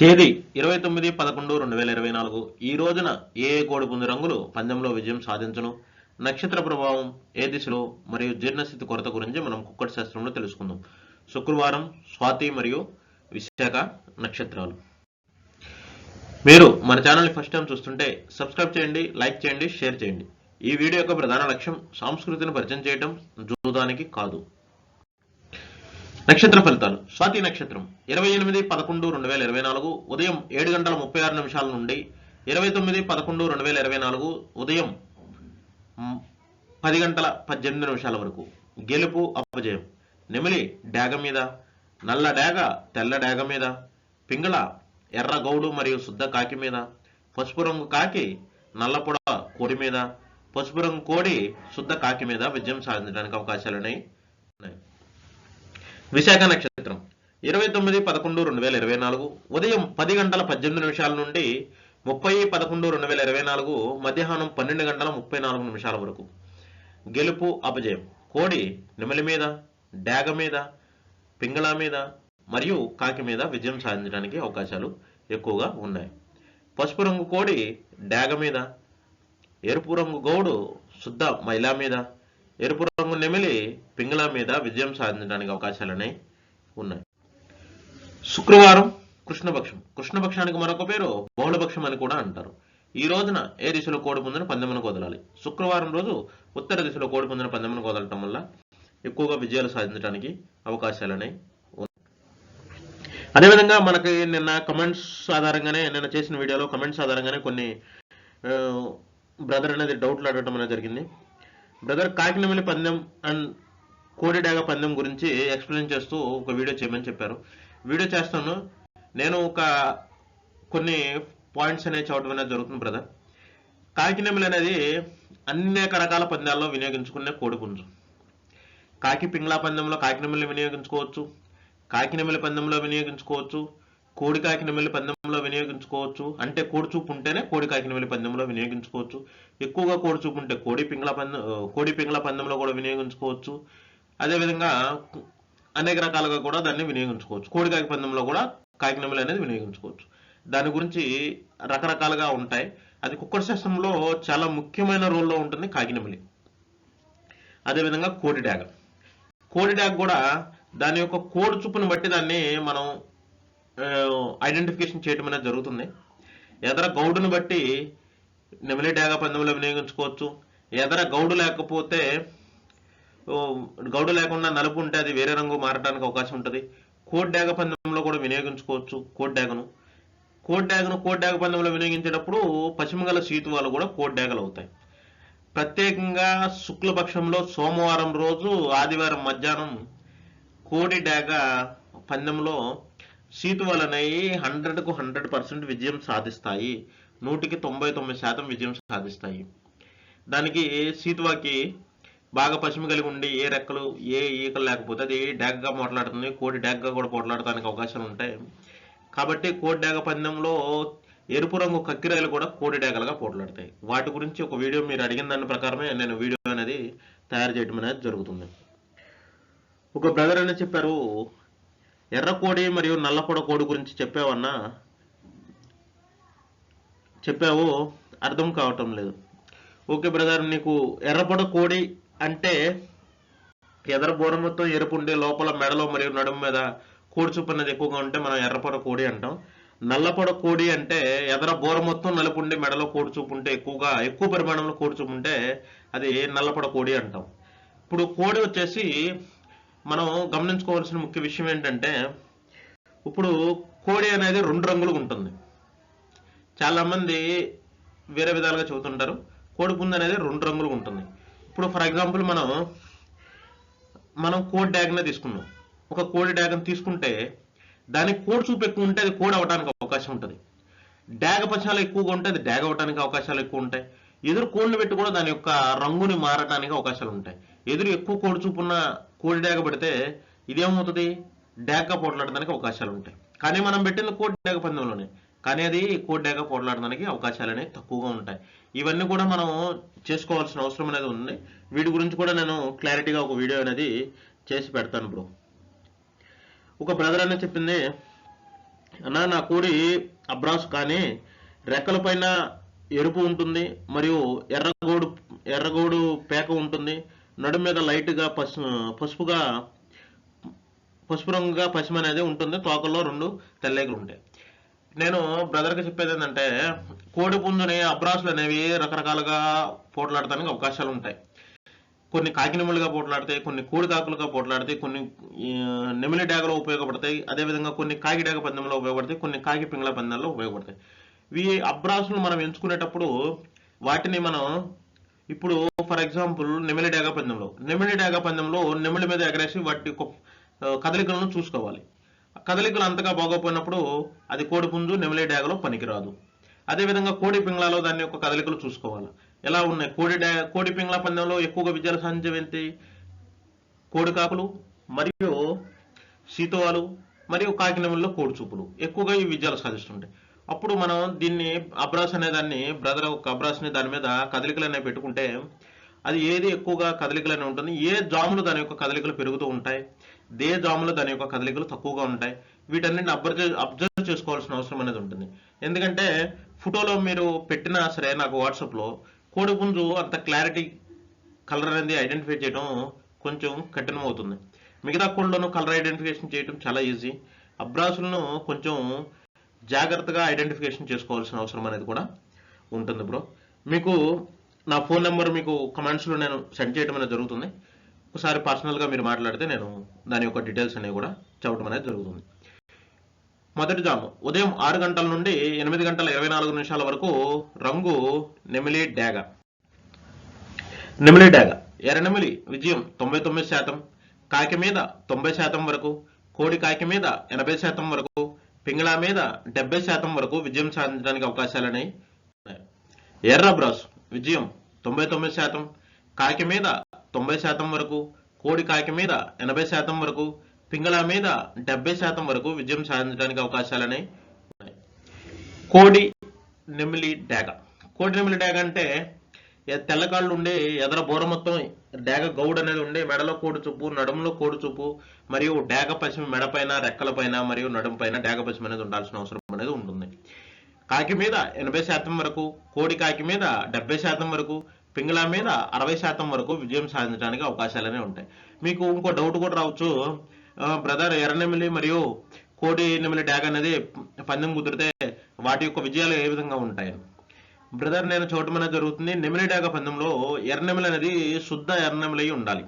తేదీ ఇరవై తొమ్మిది పదకొండు రెండు వేల ఇరవై నాలుగు. ఈ రోజున ఏ కోడి పుంజు రంగులు పందెంలో విజయం సాధించను? నక్షత్ర ప్రభావం ఏ దిశలో మరియు జీర్ణస్థితి కొరత గురించి మనం కుక్కటి శాస్త్రంలో తెలుసుకుందాం. శుక్రవారం స్వాతి మరియు విశాఖ నక్షత్రాలు. మీరు మన ఛానల్ని ఫస్ట్ టైం చూస్తుంటే సబ్స్క్రైబ్ చేయండి లైక్ చేయండి షేర్ చేయండి. ఈ వీడియో యొక్క ప్రధాన లక్ష్యం సంస్కృతిని పరిచయం చేయడం జూదానికి కాదు. నక్షత్ర ఫలితాలు. స్వాతి నక్షత్రం. ఇరవై ఎనిమిది పదకొండు రెండు వేల ఇరవై నాలుగు. ఉదయం ఏడు గంటల ముప్పై ఆరు నిమిషాల నుండి ఇరవై తొమ్మిది పదకొండు రెండు వేల ఇరవై నాలుగు. ఉదయం పది గంటల పద్దెనిమిది నిమిషాల వరకు. గెలుపు అపజయం. నెమిలి డాగ మీద నల్ల డాగ తెల్ల డాగ మీద పింగళ ఎర్ర గౌడు మరియు శుద్ధ కాకి మీద పసుపు రంగు కాకి నల్లపొడ కోడి మీద పసుపు రంగు కోడి శుద్ధ కాకి మీద విజయం సాధించడానికి అవకాశాలు ఉన్నాయి. విశాఖ నక్షత్రం. ఇరవై తొమ్మిది పదకొండు రెండు వేల ఇరవై నాలుగు. ఉదయం పది గంటల పద్దెనిమిది నిమిషాల నుండి ముప్పై పదకొండు రెండు వేల ఇరవై నాలుగు మధ్యాహ్నం పన్నెండు గంటల ముప్పై నాలుగు నిమిషాల వరకు. గెలుపు అపజయం. కోడి నెమలి మీద డాగ మీద పింగళ మీద మరియు కాకి మీద విజయం సాధించడానికి అవకాశాలు ఎక్కువగా ఉన్నాయి. పసుపు రంగు కోడి డాగ మీద ఎరుపు రంగు గౌడు శుద్ధ మైలా మీద ఎరుపు రంగు నెమిలి పింగళ మీద విజయం సాధించడానికి అవకాశాలనే ఉన్నాయి. శుక్రవారం కృష్ణపక్షం. కృష్ణపక్షానికి మరొక పేరు బహుళపక్షం అని కూడా అంటారు. ఈ రోజున ఏ దిశలో కోడి పుంజును పందెమును వదలాలి శుక్రవారం రోజు ఉత్తర దిశలో కోడి పుంజును పందెమును వదలటం వల్ల ఎక్కువగా విజయాలు సాధించడానికి అవకాశాలనే ఉన్నాయి. అదేవిధంగా మనకి నిన్న కమెంట్స్ ఆధారంగానే నిన్న చేసిన వీడియోలో కమెంట్స్ ఆధారంగానే కొన్ని బ్రదర్ అనేది డౌట్లు అడగటం అనేది జరిగింది. బ్రదర్ కాకినమిలి పందెం అండ్ కోడిడాగ పందెం గురించి ఎక్స్ప్లెయిన్ చేస్తూ ఒక వీడియో చేయమని చెప్పారు. వీడియో చేస్తాను. నేను ఒక కొన్ని పాయింట్స్ అనేవి చదవడం అనేది జరుగుతుంది బ్రదర్. కాకినమిలి అనేది అనేక రకాల పందాల్లో వినియోగించుకునే కోడి పుంజు కాకి పింగ్లా పందెంలో కాకినమిల్ని వినియోగించుకోవచ్చు. కాకినమిలి పందెంలో వినియోగించుకోవచ్చు. కోడి కాకినమిలి పందెంలో వినియోగించుకోవచ్చు. అంటే కోడి చూపు ఉంటేనే కోడి కాకినమిలి పందెంలో వినియోగించుకోవచ్చు. ఎక్కువగా కోడి చూపు ఉంటే కోడి పింగళ పందెం కోడి పింగళ పందెంలో కూడా వినియోగించుకోవచ్చు. అదేవిధంగా అనేక రకాలుగా కూడా దాన్ని వినియోగించుకోవచ్చు. కోడి కాకి పందెంలో కూడా కాకినమిలి అనేది వినియోగించుకోవచ్చు. దాని గురించి రకరకాలుగా ఉంటాయి. అది కుక్కర్ శాస్త్రంలో చాలా ముఖ్యమైన రోల్లో ఉంటుంది కాకినమిలి అదేవిధంగా కోడి డ్యాగ్. కోడి డ్యాగ్ కూడా దాని యొక్క కోడి చూపును బట్టి దాన్ని మనం ఐడెంటిఫికేషన్ చేయడం అనేది జరుగుతుంది. ఎదర గౌడును బట్టి నెమిలి డేగ పందెంలో వినియోగించుకోవచ్చు. ఎదర గౌడు లేకపోతే గౌడు లేకుండా నలుపు ఉంటే అది వేరే రంగు మారడానికి అవకాశం ఉంటుంది. కోడ్ డాగ పందెంలో కూడా వినియోగించుకోవచ్చు కోడ్ డాగను. కోడ్ డాగను కోడ్ డాగ పందెంలో వినియోగించేటప్పుడు పశ్చిమగల సీతువాలు కూడా కోడ్ డాగలు అవుతాయి. ప్రత్యేకంగా శుక్లపక్షంలో సోమవారం రోజు ఆదివారం మధ్యాహ్నం కోడి డాగ పందెంలో సీతువలనయి హండ్రెడ్కు హండ్రెడ్ పర్సెంట్ విజయం సాధిస్తాయి. నూటికి తొంభై తొమ్మిది శాతం విజయం సాధిస్తాయి. దానికి సీతువాకి బాగా పశ్చిమ కలిగి ఉండి ఏ రెక్కలు ఏ ఈకలు లేకపోతే అది డ్యాగ్గా పోట్లాడుతుంది కోడి డ్యాగ్గా కూడా పోట్లాడటానికి అవకాశాలు ఉంటాయి. కాబట్టి కోడి డ్యాగ పందెంలో ఎరుపు రంగు కక్కిరాయలు కూడా కోడి డ్యాగలుగా పోట్లాడతాయి. వాటి గురించి ఒక వీడియో మీరు అడిగిన దాని ప్రకారమే నేను వీడియో అనేది తయారు చేయడం అనేది జరుగుతుంది. ఒక బ్రదర్ అనేది చెప్పారు ఎర్రకోడి మరియు నల్లపొడ కోడి గురించి చెప్పావన్నా? చెప్పావు అర్థం కావటం లేదు. ఓకే బ్రదర్ నీకు ఎర్రపొడ కోడి అంటే ఎదర బోర మొత్తం ఎరుపుండే లోపల మెడలో మరియు నడుము మీద కోడి అనేది ఎక్కువగా ఉంటే మనం ఎర్రపొడ కోడి అంటాం. నల్లపొడ కోడి అంటే ఎదర బోర మొత్తం నలుపుండి మెడలో కోడి చూపు ఉంటే ఎక్కువగా ఎక్కువ పరిమాణంలో కోడి చూపు ఉంటే అది నల్లపొడ కోడి అంటాం. ఇప్పుడు కోడి వచ్చేసి మనం గమనించుకోవాల్సిన ముఖ్య విషయం ఏంటంటే ఇప్పుడు కోడి అనేది రెండు రంగులు ఉంటుంది. చాలామంది వేరే విధాలుగా చెబుతుంటారు కోడి పుంజు అనేది రెండు రంగులు ఉంటుంది. ఇప్పుడు ఫర్ ఎగ్జాంపుల్ మనం మనం కోడి డ్యాగ్నే తీసుకున్నాం. ఒక కోడి డ్యాగ్ని తీసుకుంటే దానికి కోడి చూపు ఎక్కువ ఉంటే అది కోడి అవడానికి అవకాశం ఉంటుంది. డ్యాగ పక్షాలు ఎక్కువగా ఉంటే అది డ్యాగ్ అవడానికి అవకాశాలు ఎక్కువ ఉంటాయి. ఎదురు కోడిని పెట్టి కూడా దాని యొక్క రంగుని మారడానికి అవకాశాలు ఉంటాయి. ఎదురు ఎక్కువ కోడి చూపు ఉన్న కోడి డేగ పెడితే ఇదేమవుతుంది? డేగ పోట్లాడడానికి అవకాశాలు ఉంటాయి కానీ మనం పెట్టిన కోడి డేగ పందెంలోనే. కానీ అది కోడి డేగ పోట్లాడడానికి అవకాశాలు అనేవి తక్కువగా ఉంటాయి. ఇవన్నీ కూడా మనం చేసుకోవాల్సిన అవసరం అనేది ఉంది. వీటి గురించి కూడా నేను క్లారిటీగా ఒక వీడియో అనేది చేసి పెడతాను బ్రో. ఒక బ్రదర్ అనేది చెప్పింది అన్న నా కోడి అబ్రాస్ కానీ రెక్కల పైన ఎరుపు ఉంటుంది మరియు ఎర్రగోడు ఎర్రగోడు పేక ఉంటుంది నడుము మీద లైట్గా పసు పసుపుగా పసుపు రంగుగా పశ్చిమ అనేది ఉంటుంది. తోకల్లో రెండు తెల్లేగులు ఉంటాయి నేను బ్రదర్కి చెప్పేది ఏంటంటే కోడి పుంజుని అబ్రాసులు అనేవి రకరకాలుగా పోట్లాడటానికి అవకాశాలు ఉంటాయి. కొన్ని కాకినెములుగా పోట్లాడతాయి కొన్ని కోడి కాకులుగా పోట్లాడతాయి కొన్ని నెమిలి డాగలో ఉపయోగపడతాయి. అదేవిధంగా కొన్ని కాకి డాగ పందెంలో ఉపయోగపడతాయి కొన్ని కాకి పింగళ పందెంలో ఉపయోగపడతాయి. ఇవి అబ్రాసులు మనం ఎంచుకునేటప్పుడు వాటిని మనం ఇప్పుడు ఫర్ ఎగ్జాంపుల్ నెమిలి డాగ పందెంలో నెమిలి డాగా పందెంలో నెమిలి మీద ఎగరేసి వాటి కదలికలను చూసుకోవాలి. కదలికలు అంతగా బాగోపోయినప్పుడు అది కోడి పుంజు నెమిలి డాగలో పనికిరాదు. అదేవిధంగా కోడి పింగ్లాలో దాని యొక్క కదలికలు చూసుకోవాలి. ఎలా ఉన్నాయి? కోడి డా కోడి పింగళ పందెంలో ఎక్కువగా విజయాలు సాధించేవేంటి కోడి కాకులు మరియు సీతోవాలు మరియు కాకినెమల్లో కోడి చూపులు. ఎక్కువగా ఈ విజయాలు సాధిస్తుంటాయి. అప్పుడు మనం దీన్ని అబ్రాస్ అనే దాన్ని బ్రదర్ ఒక అబ్రాస్ని దాని మీద కదలికలు అనేవి పెట్టుకుంటే అది ఏది ఎక్కువగా కదలికలు ఉంటుంది? ఏ జాములు దాని యొక్క కదలికలు పెరుగుతూ ఉంటాయి? ఏ జాములు దాని యొక్క కదలికలు తక్కువగా ఉంటాయి. వీటన్నిటిని అబ్జర్వ్ అబ్జర్వ్ చేసుకోవాల్సిన అవసరం అనేది ఉంటుంది. ఎందుకంటే ఫోటోలో మీరు పెట్టినా సరే నాకు వాట్సాప్లో కోడిపుంజు అంత క్లారిటీ కలర్ అనేది ఐడెంటిఫై చేయడం కొంచెం కఠినమవుతుంది. మిగతా కోళ్ళను కలర్ ఐడెంటిఫికేషన్ చేయడం చాలా ఈజీ అబ్రాసులను కొంచెం జాగ్రత్తగా ఐడెంటిఫికేషన్ చేసుకోవాల్సిన అవసరం అనేది కూడా ఉంటుంది బ్రో. మీకు నా ఫోన్ నెంబర్ మీకు కమెంట్స్లో నేను సెండ్ చేయడం అనేది జరుగుతుంది. ఒకసారి పర్సనల్గా మీరు మాట్లాడితే నేను దాని యొక్క డీటెయిల్స్ అనేవి కూడా చెప్పడం అనేది జరుగుతుంది. మొదటి జాము. ఉదయం ఆరు గంటల నుండి ఎనిమిది గంటల ఇరవై నాలుగు నిమిషాల వరకు రంగు నెమిలి డ్యాగ. నెమిలి డ్యాగ. ఎర్రనెమిలి విజయం తొంభై తొమ్మిది శాతం. కాకి మీద తొంభై శాతం వరకు. కోడి కాకి మీద ఎనభై శాతం వరకు. పింగళా మీద డెబ్బై శాతం వరకు విజయం సాధించడానికి అవకాశాలని ఉన్నాయి. ఎర్ర బ్రాస్ విజయం తొంభై తొమ్మిది శాతం కాకి మీద తొంభై శాతం వరకు కోడి కాకి మీద ఎనభై శాతం వరకు పింగళా మీద డెబ్బై శాతం వరకు విజయం సాధించడానికి అవకాశాలని ఉన్నాయి. కోడి నెమిలి డేగ కోడి నెమిలి డేగ అంటే తెల్లకాళ్ళు ఉండే ఎదర బోర మొత్తం డాగ గౌడ్ అనేది ఉండే మెడలో కోడి చూపు నడుములో కోడి చూపు మరియు డాగ పశ్చిమ మెడపైన రెక్కలపైన మరియు నడుము పైన డాగ పశ్చిమ అనేది ఉండాల్సిన అవసరం అనేది ఉంటుంది. కాకి మీద ఎనభై శాతం వరకు కోడి కాకి మీద డెబ్బై శాతం వరకు పింగళ మీద అరవై శాతం వరకు విజయం సాధించడానికి అవకాశాలనే ఉంటాయి. మీకు ఇంకో డౌట్ కూడా రావచ్చు. బ్రదర్ ఎర్రనెమిలి మరియు కోడి నెమిలి డ్యాగ్ అనేది పందెం కుదిరితే వాటి యొక్క విజయాలు ఏ విధంగా ఉంటాయని బ్రదర్ నేను చూడటం అనేది జరుగుతుంది. నెమిలి పందెంలో ఎర్నెమిల్ అనేది శుద్ధ ఎర్రనెమిలి అయి ఉండాలి.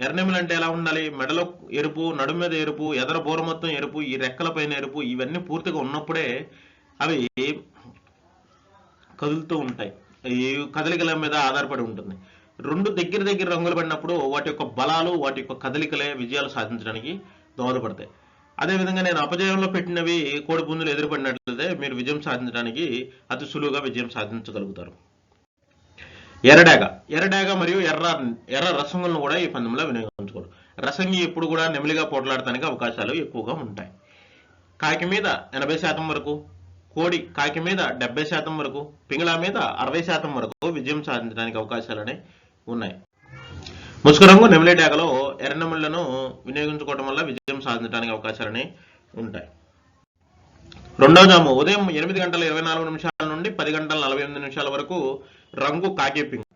ఎర్నెమిల్ అంటే ఎలా ఉండాలి? మెడలో ఎరుపు నడుము మీద ఎరుపు ఎదర బోర మొత్తం ఎరుపు ఈ రెక్కల పైన ఎరుపు ఇవన్నీ పూర్తిగా ఉన్నప్పుడే అవి కదులుతూ ఉంటాయి. ఈ కదలికల మీద ఆధారపడి ఉంటుంది. రెండు దగ్గర దగ్గర రంగులు పడినప్పుడు వాటి యొక్క బలాలు వాటి యొక్క కదలికలే విజయాలు సాధించడానికి దోహదపడతాయి. అదేవిధంగా నేను అపజయంలో పెట్టినవి కోడి పుంజులు ఎదురుపడినట్లయితే మీరు విజయం సాధించడానికి అతి సులువుగా విజయం సాధించగలుగుతారు. ఎర్రడాగ. ఎర్రడాగ మరియు ఎర్ర ఎర్ర రసంగులను కూడా ఈ పందెంలో వినియోగించుకోరు. రసంగి ఎప్పుడు కూడా నెమిలిగా పోట్లాడటానికి అవకాశాలు ఎక్కువగా ఉంటాయి. కాకి మీద ఎనభై శాతం వరకు కోడి కాకి మీద డెబ్బై శాతం వరకు పింగళా మీద అరవై శాతం వరకు విజయం సాధించడానికి అవకాశాలనే ఉన్నాయి. ముసుగు రంగు నెమిలి డాగలో ఎర్రనెమిళ్ళను వినియోగించుకోవడం వల్ల విజయం సాధించడానికి అవకాశాలని ఉంటాయి. రెండవ జాము ఉదయం ఎనిమిది గంటల ఇరవై నాలుగు నిమిషాల నుండి పది గంటల నలభై ఎనిమిది నిమిషాల వరకు రంగు కాకి పింగ్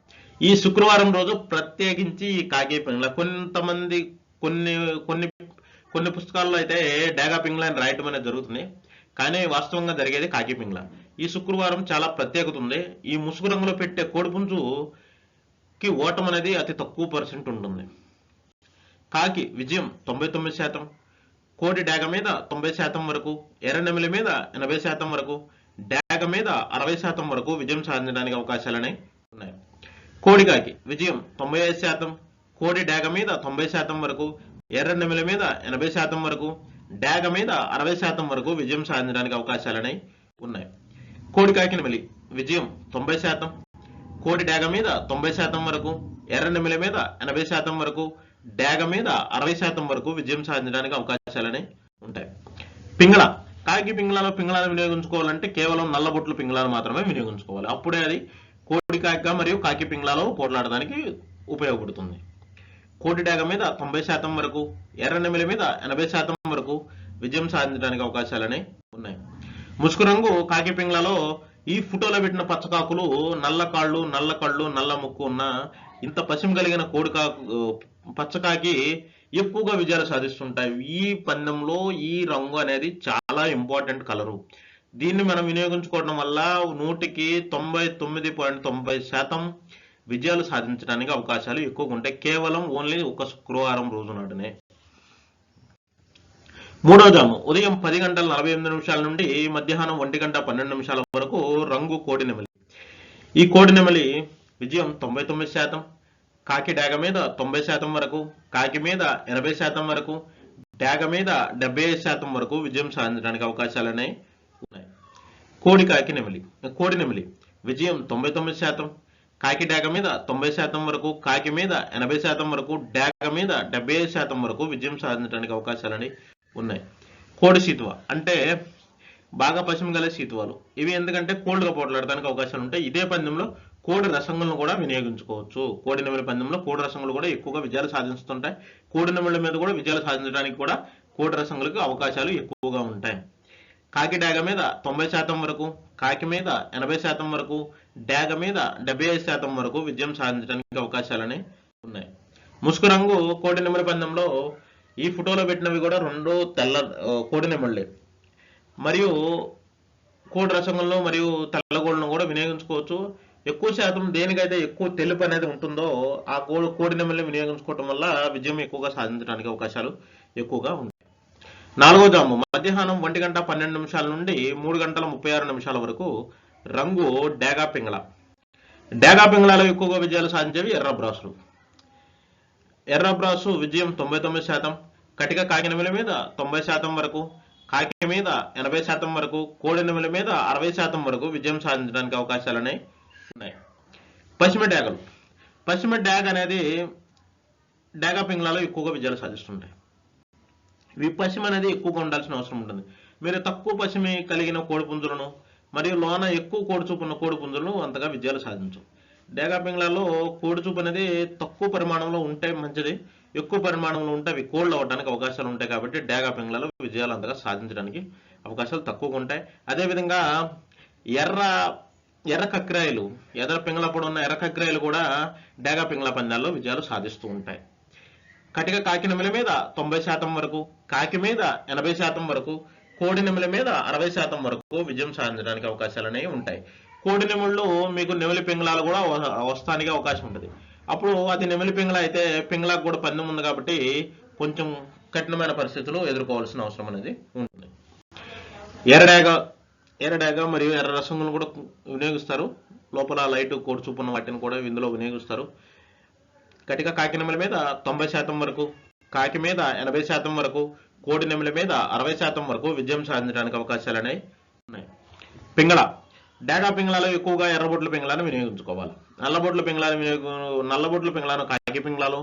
ఈ శుక్రవారం రోజు ప్రత్యేకించి ఈ కాకి పింగ్ల కొంతమంది కొన్ని కొన్ని కొన్ని పుస్తకాల్లో అయితే డాగా పింగ్ల అని రాయటం అనేది జరుగుతుంది. కానీ వాస్తవంగా జరిగేది కాకి పింగ్ల ఈ శుక్రవారం చాలా ప్రత్యేకత ఉంది. ఈ ముసుగు రంగులో పెట్టే కి ఓటం అనేది అతి తక్కువ పర్సెంట్ ఉంటుంది. కాకి విజయం తొంభై తొమ్మిది శాతం కోడి డాగ మీద తొంభై శాతం వరకు ఎర్రనెమిలి మీద ఎనభై శాతం వరకు డాగ మీద అరవై శాతం వరకు విజయం సాధించడానికి అవకాశాలని ఉన్నాయి. కోడికాకి విజయం తొంభై ఐదు శాతం కోడి డాగ మీద తొంభై శాతం వరకు ఎర్రనెమిలి మీద ఎనభై శాతం వరకు డాగ మీద అరవై శాతం వరకు విజయం సాధించడానికి అవకాశాలని ఉన్నాయి. కోడికాకి నెమిలి విజయం తొంభై శాతం కోడి డాగ మీద తొంభై శాతం వరకు ఎర్ర నిమిల మీద ఎనభై శాతం వరకు డాగ మీద అరవై శాతం వరకు విజయం సాధించడానికి అవకాశాలని ఉంటాయి. పింగళ. కాకి పింగళాలో పింగళాన్ని వినియోగించుకోవాలంటే కేవలం నల్లబొట్లు పింగళాలు మాత్రమే వినియోగించుకోవాలి. అప్పుడే అది కోడి కాకిగా మరియు కాకి పింగళాలో పోట్లాడడానికి ఉపయోగపడుతుంది. కోటి డాగ మీద తొంభై శాతం వరకు ఎర్ర నెమిలి మీద ఎనభై శాతం వరకు విజయం సాధించడానికి అవకాశాలని ఉన్నాయి. ముసుగు రంగు కాకి పింగళాలో ఈ ఫోటోలో పెట్టిన పచ్చకాకులు నల్ల కాళ్ళు నల్ల కళ్ళు నల్ల ముక్కు ఉన్న ఇంత పసిమి కలిగిన కోడి కాకు పచ్చకాకి ఎక్కువగా విజయాలు సాధిస్తుంటాయి. ఈ పందెంలో ఈ రంగు అనేది చాలా ఇంపార్టెంట్ కలరు. దీన్ని మనం వినియోగించుకోవడం వల్ల నూటికి తొంభై తొమ్మిది పాయింట్ తొంభై శాతం విజయాలు సాధించడానికి అవకాశాలు ఎక్కువగా ఉంటాయి. కేవలం ఓన్లీ ఒక శుక్రవారం రోజు నాడునే మూడో జాము. ఉదయం పది గంటల నలభై ఎనిమిది నిమిషాల నుండి మధ్యాహ్నం ఒంటి గంట పన్నెండు నిమిషాల వరకు రంగు కోడి నెమలి. ఈ కోడి నెమలి విజయం తొంభై తొమ్మిది శాతం కాకి డాగ మీద తొంభై శాతం వరకు కాకి మీద ఎనభై శాతం వరకు డాగ మీద డెబ్బై ఐదు శాతం వరకు విజయం సాధించడానికి అవకాశాలనే ఉన్నాయి. కోడి కాకి నెమలి. కోడి నెమలి విజయం తొంభై తొమ్మిది శాతం కాకి డాగ మీద తొంభై శాతం వరకు కాకి మీద ఎనభై శాతం వరకు డాగ మీద డెబ్బై ఐదు శాతం వరకు విజయం సాధించడానికి అవకాశాలని ఉన్నాయి. కోడి సీతువ అంటే బాగా పశ్చిమ గల సీతువాలు. ఇవి ఎందుకంటే కోల్డ్గా పోట్లాడడానికి అవకాశాలు ఉంటాయి. ఇదే పందెంలో కోడి రసంగులను కూడా వినియోగించుకోవచ్చు. కోడి నెమలి పందెంలో కోడి రసంగులు కూడా ఎక్కువగా విజయాలు సాధిస్తుంటాయి. కోడి నెమలి మీద కూడా విజయాలు సాధించడానికి కూడా కోడి రసంగులకు అవకాశాలు ఎక్కువగా ఉంటాయి. కాకి డాగ మీద తొంభై శాతం వరకు కాకి మీద ఎనభై శాతం వరకు డాగ మీద డెబ్బై ఐదు శాతం వరకు విజయం సాధించడానికి అవకాశాలని ఉన్నాయి. ముసుగు రంగు కోడి నెమలి పందెంలో ఈ ఫోటోలో పెట్టినవి కూడా రెండు తెల్ల కోడి నెమళ్ళే మరియు కోడి రసంగంలో మరియు తెల్లగోళ్ళను కూడా వినియోగించుకోవచ్చు. ఎక్కువ శాతం దేనికైతే ఎక్కువ తెలుపు అనేది ఉంటుందో ఆ కోడి కోడి నెమల్ని వినియోగించుకోవటం వల్ల విజయం ఎక్కువగా సాధించడానికి అవకాశాలు ఎక్కువగా ఉంటాయి. నాలుగో జాము. మధ్యాహ్నం ఒంటి గంట పన్నెండు నిమిషాల నుండి మూడు గంటల ముప్పై ఆరు నిమిషాల వరకు రంగు డేగా పింగళ. డేగా పింగళాలో ఎక్కువగా విజయాలు సాధించేవి ఎర్ర బ్రాసులు. ఎర్రబ్రాసు విజయం తొంభై తొమ్మిది శాతం కటిక కాకినమిల మీద తొంభై శాతం వరకు కాకి మీద ఎనభై శాతం వరకు కోడి నెమల మీద అరవై శాతం వరకు విజయం సాధించడానికి అవకాశాలనే ఉన్నాయి. పశ్చిమ డ్యాగలు. పశ్చిమ డ్యాగ్ అనేది డ్యాగా పింగ్లాలో ఎక్కువగా విజయాలు సాధిస్తుంటాయి. ఇవి పశ్చిమ అనేది ఎక్కువగా ఉండాల్సిన అవసరం ఉంటుంది. మీరు తక్కువ పశ్చిమి కలిగిన కోడి పుంజులను మరియు లోన ఎక్కువ కోడి చూపున్న కోడి పుంజులను అంతగా విజయాలు సాధించవు. డేగా పింగ్లాలో కోడి చూపు అనేది తక్కువ పరిమాణంలో ఉంటే మంచిది ఎక్కువ పరిమాణంలో ఉంటే అవి కోళ్ళు అవ్వడానికి అవకాశాలు ఉంటాయి కాబట్టి డేగా పింగ్లాలో విజయాలు అంతగా సాధించడానికి అవకాశాలు తక్కువగా ఉంటాయి. అదేవిధంగా ఎర్ర ఎర్ర కక్రాయలు ఎర్ర పింగళ ఉన్న ఎర్ర కక్రాయిలు కూడా డేగా పింగళ పందాల్లో విజయాలు సాధిస్తూ ఉంటాయి. కటిక కాకి నెమల మీద తొంభై శాతం వరకు కాకి మీద ఎనభై శాతం వరకు కోడి నెమల మీద అరవై శాతం వరకు విజయం సాధించడానికి అవకాశాలు అనేవి ఉంటాయి. కోడి నెమళ్ళు మీకు నెమలి పింగళాలు కూడా వస్తానికి అవకాశం ఉంటుంది. అప్పుడు అది నెమలి పింగళ అయితే పింగళకు కూడా పందెం ఉంది కాబట్టి కొంచెం కఠినమైన పరిస్థితులు ఎదుర్కోవాల్సిన అవసరం అనేది ఉంటుంది. ఎర్రడేగ ఎర్రడేగ మరియు ఎర్ర రసంగులు కూడా వినియోగిస్తారు. లోపల లైట్ కోడి చూపున్న వాటిని కూడా ఇందులో వినియోగిస్తారు. కటిక కాకి నెమల మీద తొంభై శాతం వరకు కాకి మీద ఎనభై శాతం వరకు కోడి నెమల మీద అరవై శాతం వరకు విజయం సాధించడానికి అవకాశాలు అనేవి ఉన్నాయి. పింగళ. డేగా పింగళాలు ఎక్కువగా ఎర్రబొట్ల పింగళాన్ని వినియోగించుకోవాలి. నల్లబొట్ల పింగళాన్ని వినియోగ నల్లబొట్ల పింగళాను కాకి పింగళాలు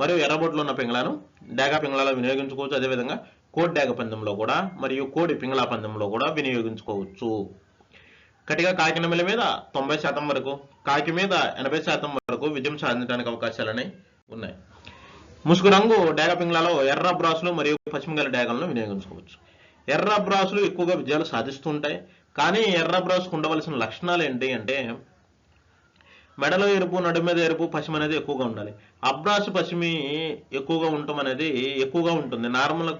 మరియు ఎర్రబొట్లు ఉన్న పింగళాను డేగా పింగళాలు వినియోగించుకోవచ్చు. అదేవిధంగా కోడి డేగ పందెంలో కూడా మరియు కోడి పింగళా పందెంలో కూడా వినియోగించుకోవచ్చు. కటిగా కాకి నెమలి మీద తొంభై శాతం వరకు కాకి మీద ఎనభై శాతం వరకు విజయం సాధించడానికి అవకాశాలని ఉన్నాయి. ముసుగు రంగు డేగ పింగళాలో ఎర్ర బ్రాసులు మరియు పశ్చిమగల డేగలను వినియోగించుకోవచ్చు. ఎర్ర బ్రాసులు ఎక్కువగా విజయాలు సాధిస్తుంటాయి. కానీ ఎర్ర బ్రాసుకు ఉండవలసిన లక్షణాలు ఏంటి అంటే మెడలో ఎరుపు నడు మీద ఎరుపు పశ్చిమ అనేది ఎక్కువగా ఉండాలి. అబ్రాసు పశ్చిమి ఎక్కువగా ఉండటం అనేది ఎక్కువగా ఉంటుంది. నార్మల్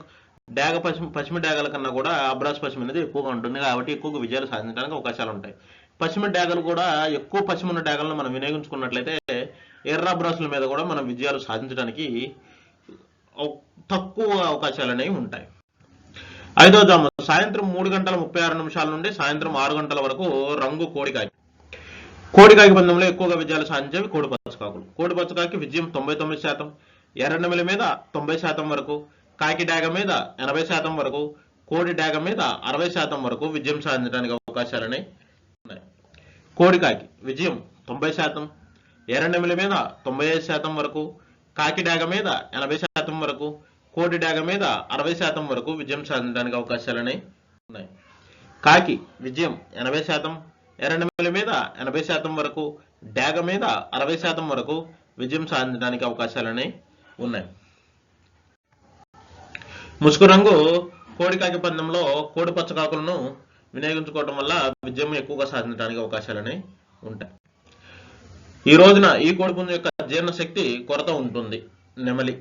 డాగ పశ్చిమ పశ్చిమ డాగల కన్నా కూడా అబ్రాస్ పశ్చిమ అనేది ఎక్కువగా ఉంటుంది. కాబట్టి ఎక్కువగా విజయాలు సాధించడానికి అవకాశాలు ఉంటాయి. పశ్చిమ డాగలు కూడా ఎక్కువ పశ్చిమ ఉన్న డాగలను మనం వినియోగించుకున్నట్లయితే ఎర్ర అబ్రాసుల మీద కూడా మనం విజయాలు సాధించడానికి తక్కువ అవకాశాలు అనేవి ఉంటాయి. ఐదో జాము సాయంత్రం మూడు గంటల ముప్పై ఆరు నిమిషాల నుండి సాయంత్రం ఆరు గంటల వరకు రంగు కోడికాయ కోడికాయకి పందెంలో ఎక్కువగా విజయాలు సాధించేవి కోడి పచ్చకాకులు. కోడి పచ్చకాకి విజయం తొంభై తొమ్మిది శాతం ఎర్ర మీద తొంభై శాతం వరకు కాకి డాగ మీద ఎనభై శాతం వరకు కోడి డాగ మీద అరవై శాతం వరకు విజయం సాధించడానికి అవకాశాలని ఉన్నాయి. కోడికాకి విజయం తొంభై శాతం ఎర్ర మీద తొంభై ఐదు శాతం వరకు కాకి డాగ మీద ఎనభై శాతం వరకు కోడి డాగ మీద అరవై శాతం వరకు విజయం సాధించడానికి అవకాశాలని ఉన్నాయి కాకి విజయం ఎనభై శాతం ఎర్రనెమలి మీద ఎనభై శాతం వరకు డాగ మీద అరవై శాతం వరకు విజయం సాధించడానికి అవకాశాలని ఉన్నాయి. ముసుగు రంగు కోడికాకి పందెంలో కోడి పచ్చకాకులను వినియోగించుకోవడం వల్ల విజయం ఎక్కువగా సాధించడానికి అవకాశాలని ఉంటాయి. ఈ రోజున ఈ కోడి పుంజు యొక్క జీర్ణశక్తి కొరత ఉంటుంది. నెమలి.